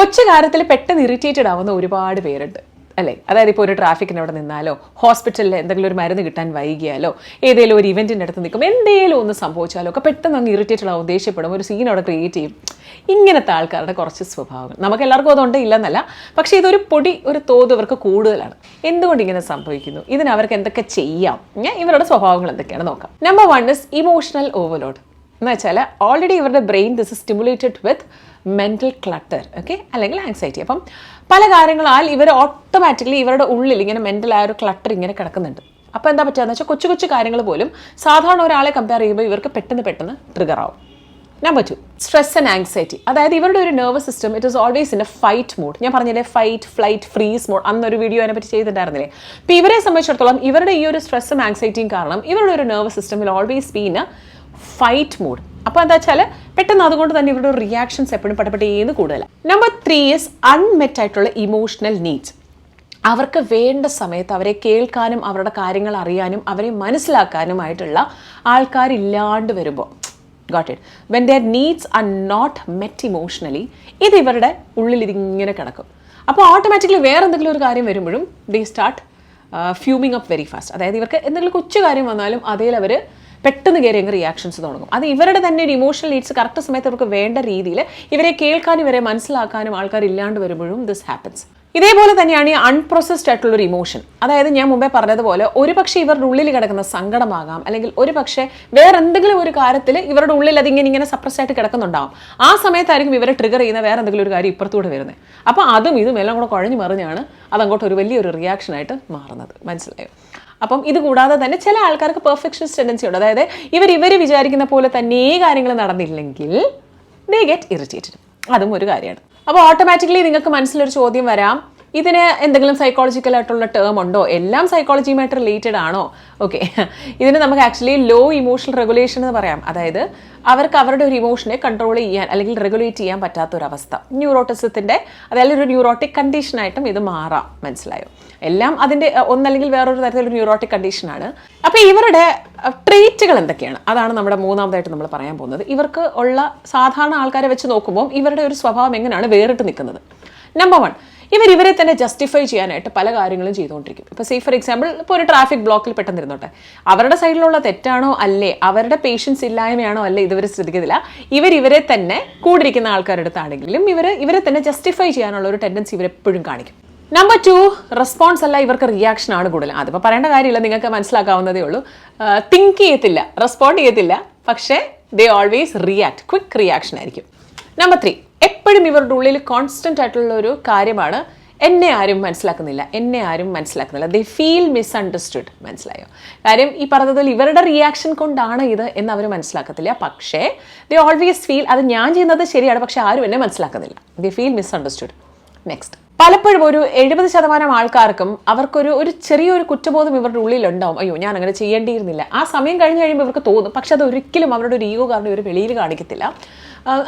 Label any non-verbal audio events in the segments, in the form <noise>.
കൊച്ചു കാര്യത്തിൽ പെട്ടെന്ന് ഇറിറ്റേറ്റഡ് ആവുന്ന ഒരുപാട് പേരുണ്ട്. അല്ലേ? അതായത് ഇപ്പോൾ ഒരു ട്രാഫിക്കിന് അവിടെ നിന്നാലോ ഹോസ്പിറ്റലിൽ എന്തെങ്കിലും ഒരു മരുന്ന് കിട്ടാൻ വൈകിയാലോ ഏതെങ്കിലും ഒരു ഇവന്റിന്റെ അടുത്ത് നിൽക്കും എന്തെങ്കിലും ഒന്ന് സംഭവിച്ചാലോ ഒക്കെ പെട്ടെന്ന് അങ്ങ് ഇറിറ്റേറ്റഡ് ആവും ദേഷ്യപ്പെടും ഒരു സീൻ അവിടെ ക്രിയേറ്റ് ചെയ്യും. ഇങ്ങനത്തെ ആൾക്കാരുടെ കുറച്ച് സ്വഭാവങ്ങൾ. നമുക്ക് എല്ലാവർക്കും അതുകൊണ്ട് ഇല്ലെന്നല്ല പക്ഷേ ഇതൊരു പൊടി ഒരു തോത് ഇവർക്ക് കൂടുതലാണ്. എന്തുകൊണ്ട് ഇങ്ങനെ സംഭവിക്കുന്നു? ഇതിന് അവർക്ക് എന്തൊക്കെ ചെയ്യാം? ഞാൻ ഇവരുടെ സ്വഭാവങ്ങൾ എന്തൊക്കെയാണ് നോക്കാം. Number one is emotional overload എന്ന് വെച്ചാൽ ഓൾറെഡി ഇവരുടെ brain this stimulated with mental clutter okay അല്ലെങ്കിൽ ആങ്സൈറ്റി അപ്പം പല കാര്യങ്ങളാൽ ഇവർ ഓട്ടോമാറ്റിക്കലി ഇവരുടെ ഉള്ളിൽ ഇങ്ങനെ മെന്റൽ ആ ഒരു ക്ലട്ടർ ഇങ്ങനെ കിടക്കുന്നുണ്ട്. അപ്പോൾ എന്താ പറ്റുകയെന്ന് വെച്ചാൽ കൊച്ചു കൊച്ചു കാര്യങ്ങൾ പോലും സാധാരണ ഒരാളെ കമ്പയർ ചെയ്യുമ്പോൾ ഇവർക്ക് പെട്ടെന്ന് പെട്ടെന്ന് ട്രിഗർ ആവും. Number two stress and anxiety അതായത് ഇവരുടെ ഒരു nervous system it is always in a fight mode ഞാൻ പറഞ്ഞില്ലേ ഫൈറ്റ് ഫ്ലൈറ്റ് ഫ്രീസ് മോഡ് അന്നൊരു വീഡിയോ അതിനെ പറ്റി ചെയ്തിട്ടുണ്ടായിരുന്നില്ലേ? അപ്പോൾ ഇവരെ സംബന്ധിച്ചിടത്തോളം ഇവരുടെ ഈ ഒരു സ്ട്രെസ്സും ആങ്സൈറ്റിയും കാരണം ഇവരുടെ ഒരു nervous system will always be in a fight mood അപ്പോൾ എന്താ വെച്ചാൽ പെട്ടെന്ന് അതുകൊണ്ട് തന്നെ ഇവരുടെ റിയാക്ഷൻസ് എപ്പോഴും പടപെട്ടേന്ന് കൂടുതലാണ് നമ്പർ ത്രീ ഇസ് അൺമെറ്റ് ആയിട്ടുള്ള ഇമോഷണൽ നീഡ്സ് അവർക്ക് വേണ്ട സമയത്ത് അവരെ കേൾക്കാനും അവരുടെ കാര്യങ്ങൾ അറിയാനും അവരെ മനസ്സിലാക്കാനുമായിട്ടുള്ള ആൾക്കാരില്ലാണ്ട് വരുമ്പോൾ got it when their needs are not met emotionally ഇത് ഇവരുടെ ഉള്ളിൽ ഇതിങ്ങനെ കിടക്കും. അപ്പോൾ ഓട്ടോമാറ്റിക്കലി വേറെ എന്തെങ്കിലും ഒരു കാര്യം വരുമ്പോഴും they start fuming up very fast അതായത് ഇവർക്ക് എന്തെങ്കിലും കൊച്ചു കാര്യം വന്നാലും അതേൽ പെട്ടെന്ന് കയറി അങ്ങ് റിയാക്ഷൻസ് തുടങ്ങും. അത് ഇവരുടെ തന്നെ ഒരു ഇമോഷണൽ നീഡ്സ് കറക്റ്റ് സമയത്ത് അവർക്ക് വേണ്ട രീതിയിൽ ഇവരെ കേൾക്കാനും ഇവരെ മനസ്സിലാക്കാനും ആൾക്കാർ ഇല്ലാണ്ട് വരുമ്പോഴും ദിസ് ഹാപ്പൻസ് ഇതേപോലെ തന്നെയാണ് ഈ അൺപ്രോസസ്ഡ് ആയിട്ടുള്ള ഒരു ഇമോഷൻ അതായത് ഞാൻ മുമ്പേ പറഞ്ഞതുപോലെ ഒരു പക്ഷേ ഇവരുടെ ഉള്ളിൽ കിടക്കുന്ന സങ്കടമാകാം അല്ലെങ്കിൽ ഒരു പക്ഷേ വേറെ എന്തെങ്കിലും ഒരു കാര്യത്തിൽ ഇവരുടെ ഉള്ളിൽ അതിങ്ങനെ ഇങ്ങനെ സപ്രസ് ആയിട്ട് കിടക്കുന്നുണ്ടാവും. ആ സമയത്തായിരിക്കും ഇവരെ ട്രിഗർ ചെയ്യുന്ന വേറെ എന്തെങ്കിലും ഒരു കാര്യം ഇപ്പുറത്തൂടെ വരുന്നത് അപ്പോൾ അതും ഇതും എല്ലാം കൂടെ കുഴഞ്ഞു മറിഞ്ഞാണ് അതങ്ങോട്ട് ഒരു വലിയൊരു റിയാക്ഷനായിട്ട് മാറുന്നത്. മനസ്സിലായോ? അപ്പം ഇത് കൂടാതെ തന്നെ ചില ആൾക്കാർക്ക് പെർഫെക്ഷനിസ്റ്റ് ടെൻഡൻസി ഉണ്ട്. അതായത് ഇവർ ഇവർ വിചാരിക്കുന്ന പോലെ തന്നെ കാര്യങ്ങൾ നടന്നില്ലെങ്കിൽ ദേ ഗെറ്റ് ഇറിറ്റേറ്റഡ് അതും ഒരു കാര്യമാണ്. അപ്പോൾ ഓട്ടോമാറ്റിക്കലി നിങ്ങൾക്ക് മനസ്സിലൊരു ചോദ്യം വരാം. ഇതിന് എന്തെങ്കിലും സൈക്കോളജിക്കൽ ആയിട്ടുള്ള ടേം ഉണ്ടോ? എല്ലാം സൈക്കോളജിയുമായിട്ട് റിലേറ്റഡ് ആണോ? ഓക്കെ ഇതിന് നമുക്ക് ആക്ച്വലി ലോ ഇമോഷണൽ റെഗുലേഷൻ എന്ന് പറയാം. അതായത് അവർക്ക് അവരുടെ ഒരു ഇമോഷനെ കൺട്രോൾ ചെയ്യാൻ അല്ലെങ്കിൽ റെഗുലേറ്റ് ചെയ്യാൻ പറ്റാത്ത ഒരു അവസ്ഥ ന്യൂറോട്ടിസത്തിന്റെ അതായത് ഒരു ന്യൂറോട്ടിക് കണ്ടീഷനായിട്ടും ഇത് മാറാം. മനസ്സിലായോ? എല്ലാം അതിന്റെ ഒന്നല്ലെങ്കിൽ വേറൊരു തരത്തിലൊരു ന്യൂറോട്ടിക് കണ്ടീഷനാണ് അപ്പോൾ ഇവരുടെ ട്രീറ്റുകൾ എന്തൊക്കെയാണ്? അതാണ് നമ്മുടെ മൂന്നാമതായിട്ട് നമ്മൾ പറയാൻ പോകുന്നത്. ഇവർക്ക് ഉള്ള സാധാരണ ആൾക്കാരെ വെച്ച് നോക്കുമ്പോൾ ഇവരുടെ ഒരു സ്വഭാവം എങ്ങനെയാണ് വേറിട്ട് നിൽക്കുന്നത്? നമ്പർ വൺ ഇവർ ഇവരെ തന്നെ ജസ്റ്റിഫൈ ചെയ്യാനായിട്ട് പല കാര്യങ്ങളും ചെയ്തുകൊണ്ടിരിക്കും. ഇപ്പോൾ സേ ഫോർ എക്സാമ്പിൾ ഇപ്പോൾ ഒരു ട്രാഫിക് ബ്ലോക്കിൽ പെട്ടെന്നിരുന്നോട്ടെ. അവരുടെ സൈഡിലുള്ള തെറ്റാണോ? അല്ലേ. അവരുടെ പേഷ്യൻസ് ഇല്ലായ്മയാണോ? അല്ലേ. ഇതുവരെ ശ്രദ്ധിക്കുന്നില്ല ഇവർ ഇവരെ തന്നെ കൂടിരിക്കുന്ന ആൾക്കാരുടെ അടുത്താണെങ്കിലും ഇവർ ഇവരെ തന്നെ ജസ്റ്റിഫൈ ചെയ്യാനുള്ള ഒരു ടെൻഡൻസി ഇവരെപ്പോഴും കാണിക്കും. നമ്പർ ടു റെസ്പോൺസ് അല്ല ഇവർക്ക് റിയാക്ഷൻ ആണ് കൂടുതൽ. അതിപ്പോൾ പറയേണ്ട കാര്യമില്ല. നിങ്ങൾക്ക് മനസ്സിലാക്കാവുന്നതേ ഉള്ളൂ. തിങ്ക് ചെയ്യത്തില്ല. റെസ്പോണ്ട് ചെയ്യത്തില്ല. പക്ഷേ they always react quick reaction ആയിരിക്കും. നമ്പർ ത്രീ എപ്പോഴും ഇവരുടെ ഉള്ളിൽ കോൺസ്റ്റന്റ് ആയിട്ടുള്ള ഒരു കാര്യമാണ്. എന്നെ ആരും മനസ്സിലാക്കുന്നില്ല. എന്നെ ആരും മനസ്സിലാക്കുന്നില്ല. ദേ ഫീൽ മിസ് അണ്ടർസ്റ്റുഡ് മനസ്സിലായോ? കാര്യം ഈ പറഞ്ഞതിൽ ഇവരുടെ റിയാക്ഷൻ കൊണ്ടാണ് ഇത് എന്ന് അവർ മനസ്സിലാക്കത്തില്ല. പക്ഷേ ദേ ഓൾവേസ് ഫീൽ അത് ഞാൻ ചെയ്യുന്നത് ശരിയാണ് പക്ഷേ ആരും എന്നെ മനസ്സിലാക്കുന്നില്ല. They feel misunderstood next പലപ്പോഴും ഒരു എഴുപത് ശതമാനം ആൾക്കാർക്കും അവർക്കൊരു ഒരു ചെറിയൊരു കുറ്റബോധം ഇവരുടെ ഉള്ളിലുണ്ടാവും. അയ്യോ ഞാൻ അങ്ങനെ ചെയ്യേണ്ടിയിരുന്നില്ല. ആ സമയം കഴിഞ്ഞ് കഴിയുമ്പോൾ ഇവർക്ക് തോന്നും. പക്ഷെ അത് ഒരിക്കലും അവരുടെ ഒരു ഈഗോ കാരണം ഇവർ വെളിയിൽ കാണിക്കത്തില്ല.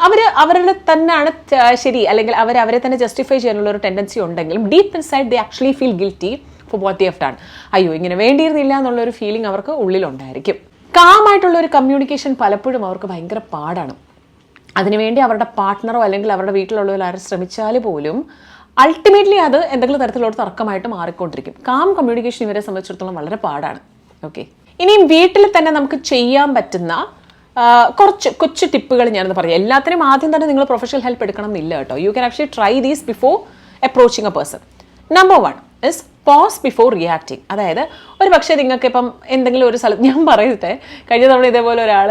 അവർ അവരുടെ തന്നെയാണ് ശരി അല്ലെങ്കിൽ അവർ അവരെ തന്നെ ജസ്റ്റിഫൈ ചെയ്യാനുള്ള ഒരു ടെൻഡൻസി ഉണ്ടെങ്കിലും deep inside they actually feel guilty for what they have അയ്യോ ഇങ്ങനെ വേണ്ടിയിരുന്നില്ല എന്നുള്ള ഒരു ഫീലിംഗ് അവർക്ക് ഉള്ളിലുണ്ടായിരിക്കും. കാമായിട്ടുള്ള ഒരു കമ്മ്യൂണിക്കേഷൻ പലപ്പോഴും അവർക്ക് ഭയങ്കര പാടാണ്. അതിനുവേണ്ടി അവരുടെ പാർട്ട്ണറോ അല്ലെങ്കിൽ അവരുടെ വീട്ടിലുള്ളവരോ ആരും ശ്രമിച്ചാൽ പോലും അൾട്ടിമേറ്റ്ലി അത് എന്തെങ്കിലും തരത്തിലുള്ള തർക്കമായിട്ട് മാറിക്കൊണ്ടിരിക്കും. കാം കമ്മ്യൂണിക്കേഷൻ ഇവരെ സംബന്ധിച്ചിടത്തോളം വളരെ പാടാണ്. ഓക്കെ ഇനിയും വീട്ടിൽ തന്നെ നമുക്ക് ചെയ്യാൻ പറ്റുന്ന കുറച്ച് കൊച്ചു ടിപ്പുകൾ ഞാനൊന്ന് പറയാം. എല്ലാത്തിനും ആദ്യം തന്നെ നിങ്ങൾ പ്രൊഫഷണൽ ഹെൽപ്പ് എടുക്കണം എന്നില്ല കേട്ടോ. You can actually try these before approaching a person number one is pause before reacting അതായത് ഒരു പക്ഷേ നിങ്ങൾക്ക് ഇപ്പം എന്തെങ്കിലും ഒരു സ്ഥലത്ത് ഞാൻ പറയട്ടെ കഴിഞ്ഞ തവണ ഇതേപോലെ ഒരാൾ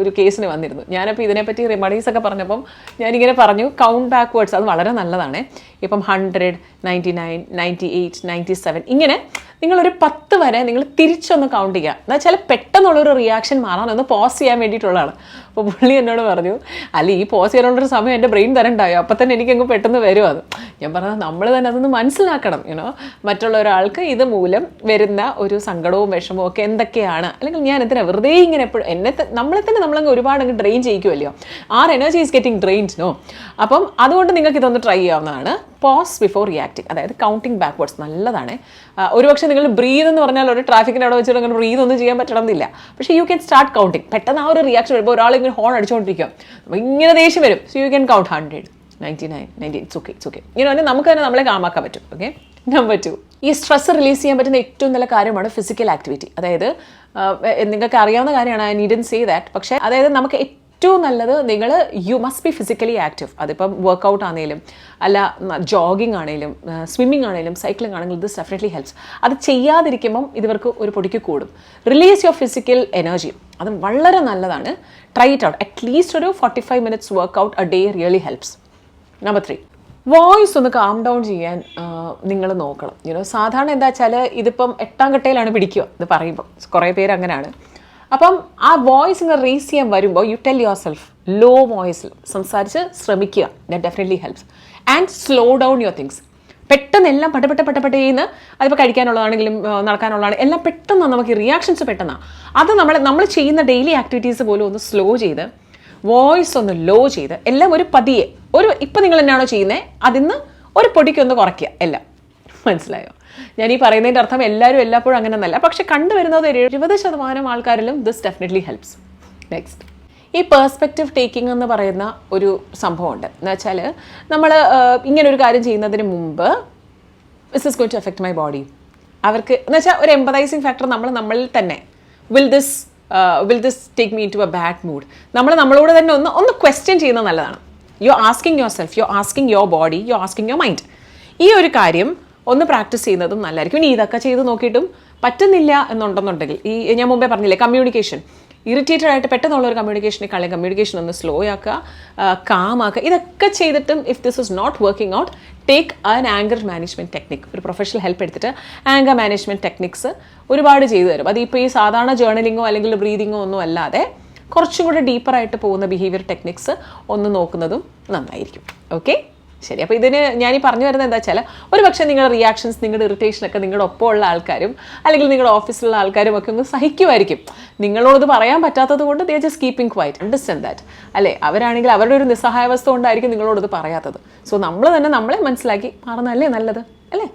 ഒരു കേസിന് വന്നിരുന്നു. ഞാനപ്പോൾ ഇതിനെപ്പറ്റി റിമഡീസ് ഒക്കെ പറഞ്ഞപ്പം ഞാനിങ്ങനെ പറഞ്ഞു കൗണ്ട് ബാക്ക്വേർഡ്സ് അത് വളരെ നല്ലതാണ്. ഇപ്പം hundred ninety nine ninety eight ninety seven ഇങ്ങനെ നിങ്ങളൊരു പത്ത് വരെ നിങ്ങൾ തിരിച്ചൊന്ന് കൗണ്ട് ചെയ്യുക. എന്ന് വെച്ചാൽ പെട്ടെന്നുള്ളൊരു റിയാക്ഷൻ മാറാൻ ഒന്ന് പോസ് ചെയ്യാൻ വേണ്ടിയിട്ടുള്ളതാണ്. അപ്പോൾ പുള്ളി എന്നോട് പറഞ്ഞു അല്ല ഈ പോസ് ചെയ്യാനുള്ളൊരു സമയം എന്റെ ബ്രെയിൻ തരണ്ടായോ അപ്പം തന്നെ എനിക്കങ്ങ് പെട്ടെന്ന് വരും അത്. ഞാൻ പറഞ്ഞത് നമ്മൾ തന്നെ അതൊന്ന് മനസ്സിലാക്കണം യുനോ മറ്റുള്ള ഒരാൾക്ക് ഇത് മൂലം വരുന്ന ഒരു സങ്കടവും വിഷമവും ഒക്കെ എന്തൊക്കെയാണ്? അല്ലെങ്കിൽ ഞാൻ എന്തിനാ വെറുതെ ഇങ്ങനെ എപ്പോഴും എന്നെ നമ്മളെ തന്നെ നമ്മളങ്ങ് ഒരുപാട് അങ്ങ് drain ചെയ്യിക്കുമല്ലോ our energy is getting drained no അപ്പം അതുകൊണ്ട് നിങ്ങൾക്ക് ഇതൊന്ന് ട്രൈ ചെയ്യാവുന്നതാണ്. പോസ് ബിഫോർ റിയാക്ടിങ് അതായത് കൗണ്ടിങ് ബാക്ക്വേർഡ്സ് നല്ലതാണ്. ഒരു ഒരുപക്ഷെ നിങ്ങൾ ബ്രീത് എന്ന് പറഞ്ഞാൽ ഒരു ട്രാഫിക്കിന്റെ അവിടെ വെച്ചിട്ട് അങ്ങനെ ബ്രീത് ഒന്നും ചെയ്യാൻ പറ്റണമെന്നില്ല. പക്ഷേ യു ക്യാൻ സ്റ്റാർട്ട് കൗണ്ടിങ് പെട്ടെന്ന് ആ ഒരു റിയാക്ഷൻ വരുമ്പോൾ ഒരാൾ ഇങ്ങനെ ഹോൺ അടിച്ചുകൊണ്ടിരിക്കും ഇങ്ങനെ ദേഷ്യം വരും. So you can count hundred ninety nine ninety it's okay it's okay ഇങ്ങനെ തന്നെ നമുക്ക് തന്നെ നമ്മളെ കാമാക്കാൻ പറ്റും. ഓക്കെ നമ്പർ ടു ഈ സ്ട്രെസ് റിലീസ് ചെയ്യാൻ പറ്റുന്ന ഏറ്റവും നല്ല കാര്യമാണ് ഫിസിക്കൽ ആക്ടിവിറ്റി അതായത് നിങ്ങൾക്ക് അറിയാവുന്ന കാര്യമാണ്. ഐ നീഡൻ സേ ദാറ്റ് പക്ഷേ അതായത് നമുക്ക് ഏറ്റവും നല്ലത് നിങ്ങൾ you must be physically active അതിപ്പം വർക്കൗട്ട് ആണെങ്കിലും അല്ല ജോഗിങ് ആണെങ്കിലും സ്വിമ്മിങ് ആണെങ്കിലും സൈക്ലിംഗ് ആണെങ്കിലും ദിസ് ഡെഫിനറ്റ്ലി ഹെൽപ്സ് അത് ചെയ്യാതിരിക്കുമ്പം ഇവർക്ക് ഒരു പൊടിക്ക് കൂടും. റിലീസ് യുവർ ഫിസിക്കൽ എനർജി അത് വളരെ നല്ലതാണ്. Try it out at least ഒരു forty five minutes workout a day really helps number three voice ഒന്ന് കാം ഡൗൺ ചെയ്യാൻ നിങ്ങൾ നോക്കണം. യുനോ സാധാരണ എന്താ വെച്ചാൽ ഇതിപ്പം എട്ടാം കട്ടയിലാണ് പിടിക്കുക ഇത് പറയുമ്പോൾ കുറേ പേര് അങ്ങനെയാണ് അപ്പം ആ വോയിസ് ഇങ്ങനെ റേസ് ചെയ്യാൻ വരുമ്പോൾ you tell yourself low വോയിസിൽ സംസാരിച്ച് ശ്രമിക്കുക. That definitely helps and slow down your things പെട്ടെന്ന് എല്ലാം പട്ടപ്പെട്ട ചെയ്യുന്ന അതിപ്പോൾ കഴിക്കാനുള്ളതാണെങ്കിലും നടക്കാനുള്ളതാണ് എല്ലാം പെട്ടെന്ന് നമുക്ക് റിയാക്ഷൻസ് പെട്ടെന്നാണ് അത് നമ്മൾ നമ്മൾ ചെയ്യുന്ന ഡെയിലി ആക്ടിവിറ്റീസ് പോലും ഒന്ന് സ്ലോ ചെയ്ത് വോയിസ് ഒന്ന് ലോ ചെയ്ത് എല്ലാം ഒരു പതിയെ ഒരു ഇപ്പം നിങ്ങൾ എന്നാണോ ചെയ്യുന്നത് അതിന്ന് ഒരു പൊടിക്കൊന്ന് കുറയ്ക്കുക എല്ലാം. <laughs> മനസ്സിലായോ? ഞാൻ ഈ പറയുന്നതിന്റെ അർത്ഥം എല്ലാവരും എല്ലാപ്പോഴും അങ്ങനെ നല്ല പക്ഷെ കണ്ടുവരുന്നത് ഒരു എഴുപത് ശതമാനം ആൾക്കാരിലും ദിസ് ഡെഫിനറ്റ്ലി ഹെൽപ്സ് നെക്സ്റ്റ് ഈ പേഴ്സ്പെക്റ്റീവ് ടേക്കിംഗ് എന്ന് പറയുന്ന ഒരു സംഭവമുണ്ട്. എന്ന് വെച്ചാൽ നമ്മൾ ഇങ്ങനെ ഒരു കാര്യം ചെയ്യുന്നതിന് മുമ്പ് this is going to effect my body അവർക്ക് എന്ന് വെച്ചാൽ ഒരു എംപതൈസിങ് ഫാക്ടർ നമ്മൾ നമ്മളിൽ തന്നെ. Will this will this take me to a bad mood നമ്മൾ നമ്മളോട് തന്നെ ഒന്ന് ഒന്ന് ക്വസ്റ്റ്യൻ ചെയ്യുന്നത് നല്ലതാണ്. You asking yourself you asking your body you asking your mind ഈ ഒരു കാര്യം ഒന്ന് പ്രാക്ടീസ് ചെയ്യുന്നതും നല്ലതായിരിക്കും. ഇനി ഇതൊക്കെ ചെയ്ത് നോക്കിയിട്ടും പറ്റുന്നില്ല എന്നുണ്ടെന്നുണ്ടെങ്കിൽ ഈ ഞാൻ മുമ്പേ പറഞ്ഞില്ലേ കമ്മ്യൂണിക്കേഷൻ ഇറിറ്റേറ്റഡ് ആയിട്ട് പെട്ടെന്നുള്ള ഒരു കമ്മ്യൂണിക്കേഷനെ കമ്മ്യൂണിക്കേഷൻ ഒന്ന് സ്ലോ ആക്കുക കാമാക്കുക ഇതൊക്കെ ചെയ്തിട്ടും if this is not working out take an anger management technique ഒരു പ്രൊഫഷണൽ ഹെൽപ്പ് എടുത്തിട്ട് ആങ്കർ മാനേജ്മെന്റ് ടെക്നിക്സ് ഒരുപാട് ചെയ്തു തരും. അതിപ്പോൾ ഈ സാധാരണ ജേർണലിങ്ങോ അല്ലെങ്കിൽ ബ്രീതിങ്ങോ ഒന്നും അല്ലാതെ കുറച്ചും കൂടെ ഡീപ്പറായിട്ട് പോകുന്ന ബിഹേവിയർ ടെക്നിക്സ് ഒന്ന് നോക്കുന്നതും നന്നായിരിക്കും. ഓക്കെ ശരി അപ്പോൾ ഇതിന് ഞാൻ ഈ പറഞ്ഞു വരുന്നത് എന്താ വെച്ചാൽ ഒരു പക്ഷേ നിങ്ങളുടെ റിയാക്ഷൻസ് നിങ്ങളുടെ ഇറിറ്റേഷനൊക്കെ നിങ്ങളുടെ ഒപ്പമുള്ള ആൾക്കാരും അല്ലെങ്കിൽ നിങ്ങളുടെ ഓഫീസിലുള്ള ആൾക്കാരും ഒക്കെ ഒന്ന് സഹിക്കുമായിരിക്കും. നിങ്ങളോട് പറയാൻ പറ്റാത്തത് കൊണ്ട് they just keeping quiet understand that അല്ലേ? അവരാണെങ്കിൽ അവരുടെ ഒരു നിസ്സഹായാവസ്ഥ കൊണ്ടായിരിക്കും നിങ്ങളോട് ഇത് പറയാത്തത്. സോ നമ്മൾ തന്നെ നമ്മളെ മനസ്സിലാക്കി മാറുന്നതല്ലേ നല്ലത്? അല്ലേ?